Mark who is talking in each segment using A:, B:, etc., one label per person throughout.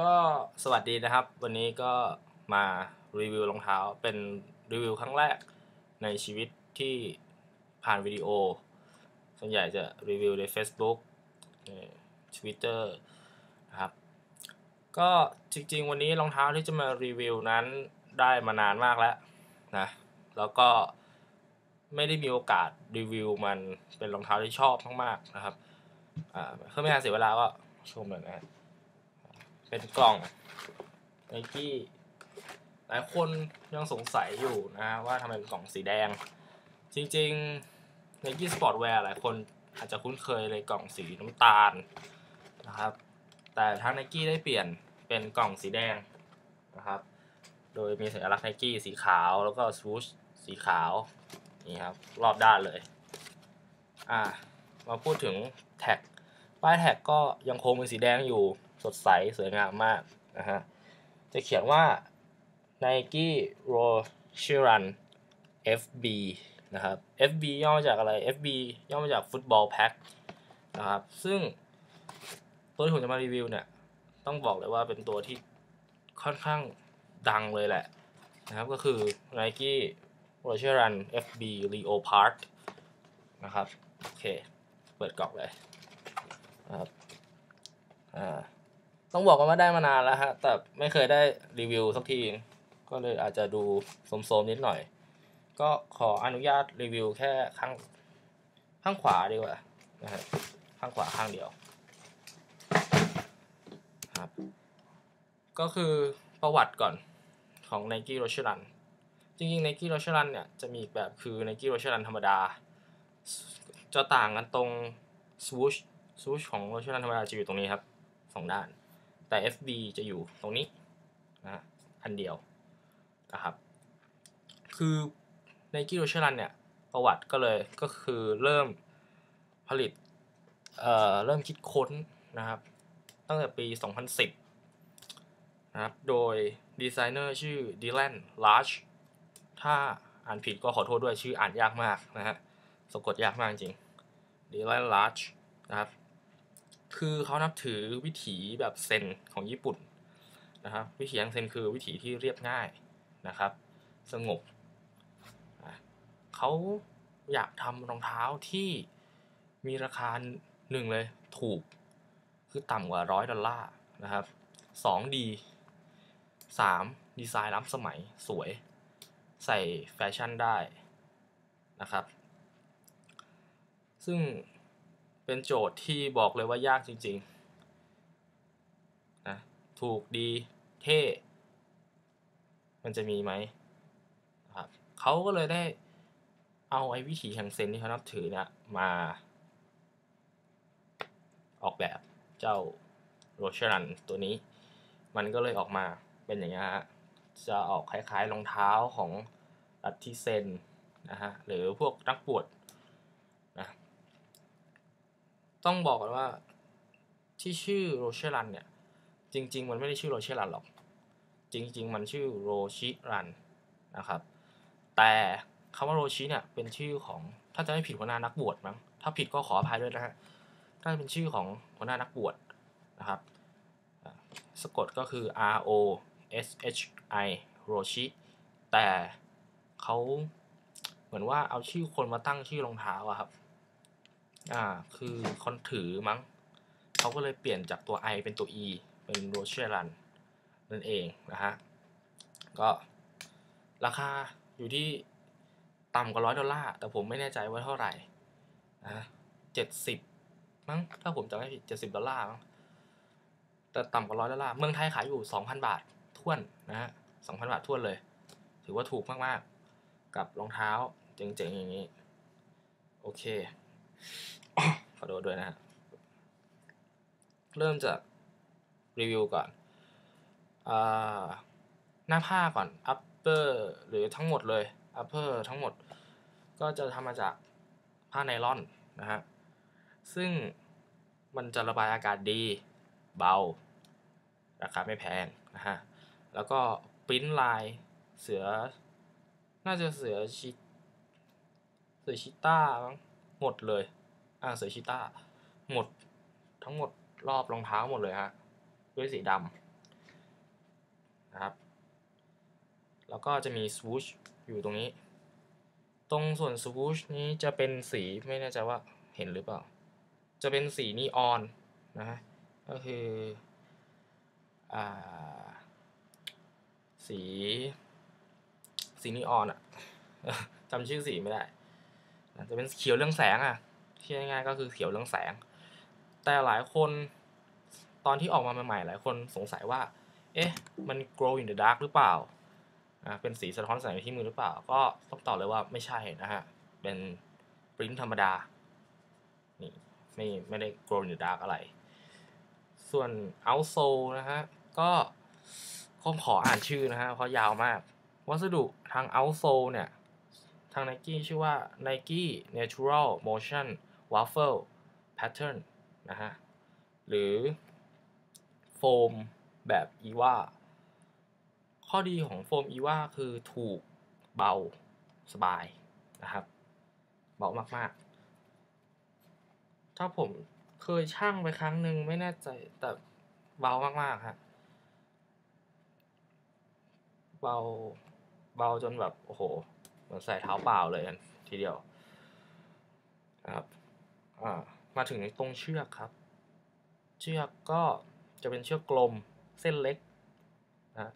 A: ก็สวัสดีนะครับ วันนี้ก็มารีวิวรองเท้าเป็นรีวิวครั้งแรกในชีวิตที่ผ่านวิดีโอ ส่วนใหญ่จะรีวิวใน Facebook Twitter นะครับ ก็จริงๆ วันนี้รองเท้าที่จะมารีวิวนั้นได้มานานมากแล้วนะ แล้วก็ไม่ได้มีโอกาสรีวิวมันเป็นรองเท้าที่ชอบมากๆนะครับ อ่าเพื่อไม่ให้เสียเวลาก็ชมเลยนะฮะ เป็นกล่องไนกี้หลายคนยังสงสัยอยู่นะฮะว่าทำไมเป็นกล่องสีแดง จริงๆไนกี้สปอร์ตแวร์หลายคนอาจจะคุ้นเคยเลยกล่องสีน้ำตาลนะครับ แต่ทางไนกี้ได้เปลี่ยนเป็นกล่องสีแดงนะครับ โดยมีสัญลักษณ์ไนกี้สีขาวแล้วก็สวูชสีขาวนี่ครับรอบด้านเลย อ่ามาพูดถึงแท็กป้ายแท็กก็ยังคงเป็นสีแดงอยู่ สดใสสวยงามมากนะฮะ จะเขียนว่า Nike r o c h e Run FB นะครับ FB ย่อมาจากอะไร FB ย่อมาจาก Football Pack นะครับ ซึ่งตัวที่ผมจะมารีวิวเนี่ย ต้องบอกเลยว่าเป็นตัวที่ค่อนข้างดังเลยแหละนะครับ ก็คือ Nike r o c h e Run FB Leopard นะครับ โอเค เปิดกล่องเลยนะครับ อ่า ต้องบอกว่าได้มานานแล้วฮะ แต่ไม่เคยได้รีวิวสักที ก็เลยอาจจะดูโสมๆนิดหน่อย ก็ขออนุญาตรีวิวแค่ข้างข้างขวาดีกว่านะฮะข้างขวาข้างเดียวครับ ก็คือประวัติก่อนของ Nike r o c h e Run จริงๆ Nike r o c h e Run เนี่ยจะมีอีกแบบคือ Nike r o c h e Run ธรรมดา จะต่างกันตรง swoosh swoosh ของ r o c h e Run ธรรมดาจะอยู่ตรงนี้ครับสองด้าน แต่ FB จะอยู่ตรงนี้นะฮะอันเดียวนะครับ คือ Nike r o c h e Run เนี่ยประวัติก็เลยก็คือเริ่มผลิตเอ่อเริ่มคิดค้นนะครับ ตั้งแต่ปี 2010 นะครับ โดยดีไซเนอร์ชื่อดิแลนลาร์ชถ้าอ่านผิดก็ขอโทษด้วยชื่ออ่านยากมากนะฮะสะกดยากมากจริงดิแลนลาร์ชนะครับ คือเขานับถือวิถีแบบเซนของญี่ปุ่นนะครับวิถีทางเซนคือวิถีที่เรียบง่ายนะครับ สงบเขาอยากทำรองเท้าที่มีราคาหนึ่งเลยถูกคือต่ำกว่าร้อยดอลลาร์นะครับสองดีสามดีไซน์ล้ำสมัยสวย ใส่แฟชั่นได้นะครับ ซึ่ง เป็นโจทย์ที่บอกเลยว่ายากจริงๆนะถูกดีเท่ มันจะมีไหมครับเขาก็เลยได้เอาไอ้วิถีแห่งเซนที่เขานับถือเนี่ยมา ออกแบบเจ้าโรชรันตัวนี้ มันก็เลยออกมาเป็นอย่างนี้ฮะจะออกคล้ายๆรองเท้าของลัทธิเซนนะฮะหรือพวกนักบวชนะ ต้องบอกกันว่าที่ชื่อโรเชรันเนี่ย จริง ๆ มันไม่ได้ชื่อโรเชรันหรอก จริง ๆ มันชื่อโรชิรันนะครับ แต่คำว่าโรชิเนี่ยเป็นชื่อของถ้าจะไม่ผิดหัวหน้านักบวชมั้งถ้าผิดก็ขออภัยด้วยนะฮะน่าจะเป็นชื่อของหัวหน้านักบวชนะครับสะกดก็คือ R O S H I โรชิแต่เขาเหมือนว่าเอาชื่อคนมาตั้งชื่อรองเท้าอะครับ อ่า คือคอนถือมั้งเขาก็เลยเปลี่ยนจากตัว I เป็นตัว E เป็นโรเชรันนั่นเองนะฮะ ก็ราคาอยู่ที่ต่ำกว่าร้อยดอลลาร์แต่ผมไม่แน่ใจว่าเท่าไหร่นะเจ็ดสิบมั้งถ้าผมจำไม่ผิดเจ็ดสิบดอลลาร์มั้งแต่ต่ำกว่าร้อยดอลลาร์เมืองไทยขายอยู่สองพันบาทท้วนนะฮะสองพันบาททวนเลย ถือว่าถูกมาก ๆ กับรองเท้าเจ๋ง ๆ อย่างนี้ โอเค ขอโทษด้วยนะฮะเริ่มจากรีวิวก่อนอ่าหน้าผ้าก่อน upper หรือทั้งหมดเลย upper ทั้งหมด ก็จะทำมาจากผ้าไนลอนนะฮะ ซึ่งมันจะระบายอากาศดี เบา ราคาไม่แพงนะฮะ แล้วก็ปริ้นลายเสือ น่าจะเสือชิเสือชิต้ามั้ง หมดเลย อ่าเสือชิต้า หมดทั้งหมดรอบรองเท้าหมดเลยฮะ ด้วยสีดำนะครับ แล้วก็จะมี swoosh อยู่ตรงนี้ ตรงส่วน swoosh นี้จะเป็นสีไม่แน่ใจว่าเห็นหรือเปล่า จะเป็นสีนีออนนะฮะ ก็คืออ่าสีสีนีออนอะจำชื่อสีไม่ได้ จะเป็นเขียวเรื่องแสงอะที่ง่ายๆก็คือเขียวเรื่องแสง แต่หลายคนตอนที่ออกมาใหม่ๆหลายคนสงสัยว่า เอ๊ะ มัน glow in the dark หรือเปล่าอ่าเป็นสีสะท้อนแสงที่มือหรือเปล่า ก็ต้องตอบเลยว่าไม่ใช่นะฮะ เป็นปริ้นธรรมดา นี่ไม่ไม่ได้ glow in the dark อะไร ส่วน outsole นะฮะ ก็คงขออ่านชื่อนะฮะ เพราะยาวมาก วัสดุทาง outsole เนี่ย ทาง Nike ชื่อว่า Nike Natural Motion Waffle Pattern นะฮะ หรือโฟมแบบอีว่าข้อดีของโฟมอีว่าคือถูกเบาสบายนะครับ เบามากๆ ถ้าผมเคยช่างไปครั้งหนึ่งไม่แน่ใจแต่เบามากๆฮะเบาเบาจนแบบ โอ้โห เหมือนใส่เท้าเปล่าเลยทีเดียวนะครับมาถึงในตรงเชือกครับ เชือกก็จะเป็นเชือกกลมเส้นเล็กนะ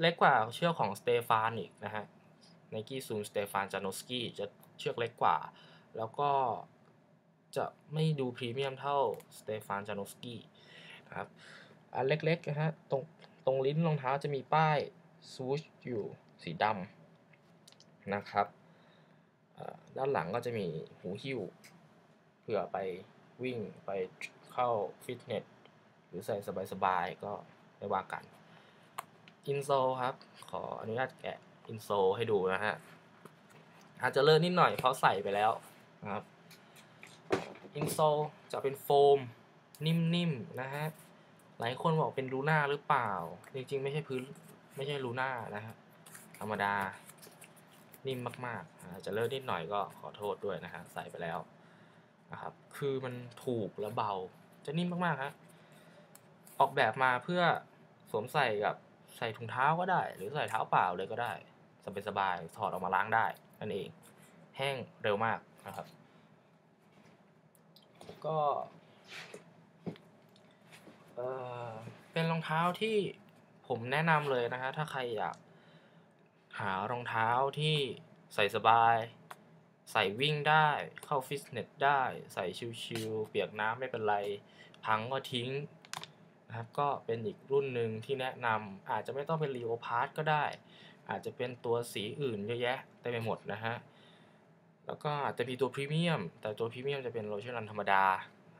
A: เล็กกว่าเชือกของสเตฟานอีกนะฮะไนกี้ซูนสเตฟานจานอสกี้จะเชือกเล็กกว่า แล้วก็จะไม่ดูพรีเมียมเท่าสเตฟานจานอสกี้นะครับอันเล็กๆนะฮะตรงตรงลิ้นรองเท้าจะมีป้ายซูชอยู่สีดำ นะครับ ด้านหลังก็จะมีหูหิ้วเผื่อไปวิ่งไปเข้าฟิตเนสหรือใส่สบายๆก็ไม่ว่ากันอินโซครับ ขออนุญาตแกะอินโซให้ดูนะฮะ อาจจะเลิศนิดหน่อยเพราะใส่ไปแล้วนะครับอินโซจะเป็นโฟมนิ่มๆนะฮะ หลายคนบอกเป็นลูน่าหรือเปล่า จริงๆ ไม่ใช่พื้น ไม่ใช่ลูน่านะฮะ ธรรมดา นิ่มมากๆอาจจะเลิศนิดหน่อยก็ขอโทษด้วยนะฮะใส่ไปแล้วนะครับคือมันถูกและเบาจะนิ่มมากๆฮะออกแบบมาเพื่อสวมใส่กับใส่ถุงเท้าก็ได้ หรือใส่เท้าเปล่าเลยก็ได้สบายๆถอดออกมาล้างได้นั่นเอง แห้งเร็วมากนะครับ ก็เออเป็นรองเท้าที่ผมแนะนำเลยนะฮะถ้าใครอยาก หารองเท้าที่ใส่สบาย ใส่วิ่งได้เข้าฟิตเนสได้ ใส่ชิลๆเปียกน้ำไม่เป็นไร พังก็ทิ้งนะครับก็เป็นอีกรุ่นหนึ่งที่แนะนำอาจจะไม่ต้องเป็นรีโอพาร์ตก็ได้ อาจจะเป็นตัวสีอื่นเยอะแยะเต็มไปหมดนะฮะแล้วก็อาจจะมีตัวพรีเมียม แต่ตัวพรีเมียมจะเป็นโลชั่นรันธรรมดา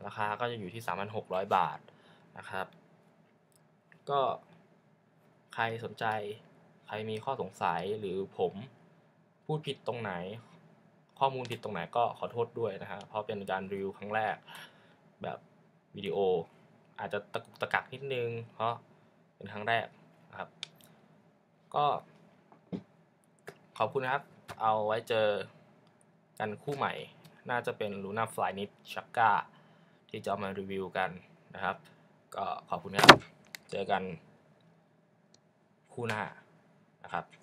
A: ราคาก็จะอยู่ที่ 3,600 บาทนะครับ ก็ใครสนใจ รมีข้อสงสัยหรือผมพูดผิดตรงไหน ข้อมูลผิดตรงไหนก็ขอโทษด้วยนะฮะเพราะเป็นการรีวิวครั้งแรก แบบวิดีโอ อาจจะตะกุกตะกักนิดนึง เพราะเป็นครั้งแรกนะครับ ก็ ขอบคุณนะครับ เอาไว้เจอกันคู่ใหม่ น่าจะเป็น Luna Fly Knit Chakra ที่จะมารีวิวกันนะครับ ก็ขอบคุณครับ เจอกันคู่หน้า นะครับ